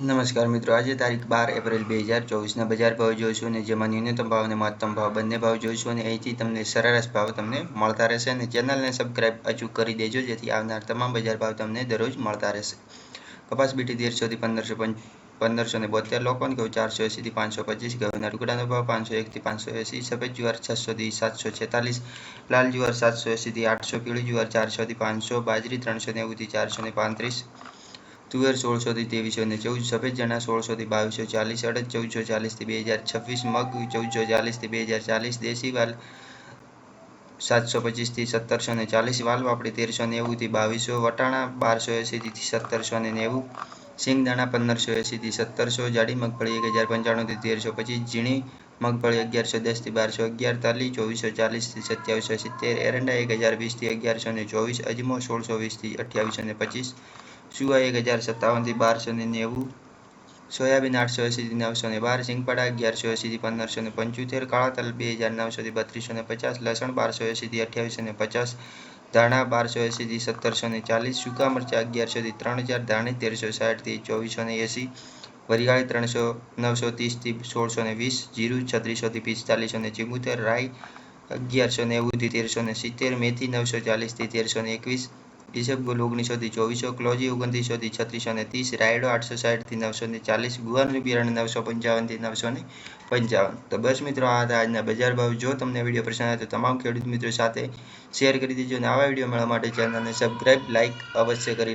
નમસ્કાર મિત્રો, આજે તારીખ બાર એપ્રિલ બે હજાર ચોવીસના બજાર ભાવ જોઈશું અને જેમાં ન્યૂનતમ ભાવ અને મહત્તમ ભાવ બંને ભાવ જોઈશું અને અહીંથી તમને સરેરાશ ભાવ તમને મળતા રહેશે અને ચેનલને સબસ્ક્રાઇબ અચૂક કરી દેજો, જેથી આવનાર તમામ બજાર ભાવ તમને દરરોજ મળતા રહેશે. કપાસ બીટી તેરસોથી પંદરસો પંદરસો ને બોતેર, લોકોને ઘઉં ચારસો એંસીથી પાંચસો પચીસ, ઘઉંના ટુકડાનો ભાવ પાંચસો એકથી પાંચસો એંસી, સફેદ જુવાર છસોથી સાતસો છેતાલીસ, લાલ જુવાર સાતસો એંસીથી આઠસો, પીળી જુવાર ચારસોથી પાંચસો, બાજરી ત્રણસો નેવુંથી ચારસો ને પાંત્રીસ તુવેર સોળસોથી ત્રેવીસો ને ચૌદ, સફેદ ચણા સોળસોથી બાવીસો ચાલીસ, અડદ ચૌદસો ચાલીસથી બે હજાર છવ્વીસ, મગ ચૌદસો ચાલીસથી બે હજાર ચાલીસ, દેશી વાલ સાતસો પચીસથી સત્તરસો ને ચાલીસ વાલ વાપડી તેરસો નેવુંથી બાવીસો, વટાણા બારસો એંસીથી સત્તરસો ને નેવું સિંગદાણા પંદરસો એંસીથી સત્તરસો, જાડી મગફળી એક હજાર પંચાણુંથી તેરસો પચીસ, ઝીણી મગફળી અગિયારસો દસથી બારસો અગિયાર તાલી ચોવીસો ચાલીસથી સત્યાવીસો સિત્તેર, એરંડા એક હજાર વીસથી અગિયારસો ને ચોવીસ, અજમો સોળસો વીસથી અઠ્યાવીસો ને પચીસ સુવા એક હજાર સત્તાવનથી બારસો ને નેવું, સોયાબીન આઠસો એંસીથી નવસો ને બાર, સિંગપાડા અગિયારસો એંસીથી પંદરસો ને પંચોતેર કાળા તલ બે હજાર નવસોથી બત્રીસો ને પચાસ, લસણ બારસો એંસીથી અઠ્યાવીસો ને પચાસ, ધાણા બારસો એંસીથી સત્તરસો ને ચાલીસ, સૂકા મરચાં અગિયારસોથી ત્રણ હજાર, ધાણી તેરસો સાઠથી ચોવીસો ને એંસી વરિયાળી ત્રણસો નવસો ત્રીસથી સોળસો ને વીસ, જીરું છત્રીસોથી પિસ્તાલીસો ને ચિમોતેર, રાઈ અગિયારસો નેવુંથી તેરસો ને સિત્તેર, મેથી નવસો ચાલીસથી તેરસો ને એકવીસ ઈસબગુલ ઓગણીસોથી ચોવીસો, ક્લોજી ઓગણત્રીસોથી છત્રીસો ને ત્રીસ, રાયડો આઠસો સાઠથી નવસો ને ચાલીસ, ગુવારનું બિયારણ નવસો પંચાવનથી નવસો ને પંચાવન. તો બસ મિત્રો, આ હતા આજના બજાર ભાવ. જો તમને વીડિયો પસંદ આવે તો તમામ ખેડૂત મિત્રો સાથે શેર કરી દેજો અને આવા વીડિયો મળવા માટે ચેનલને સબસ્ક્રાઈબ લાઇક અવશ્ય કરી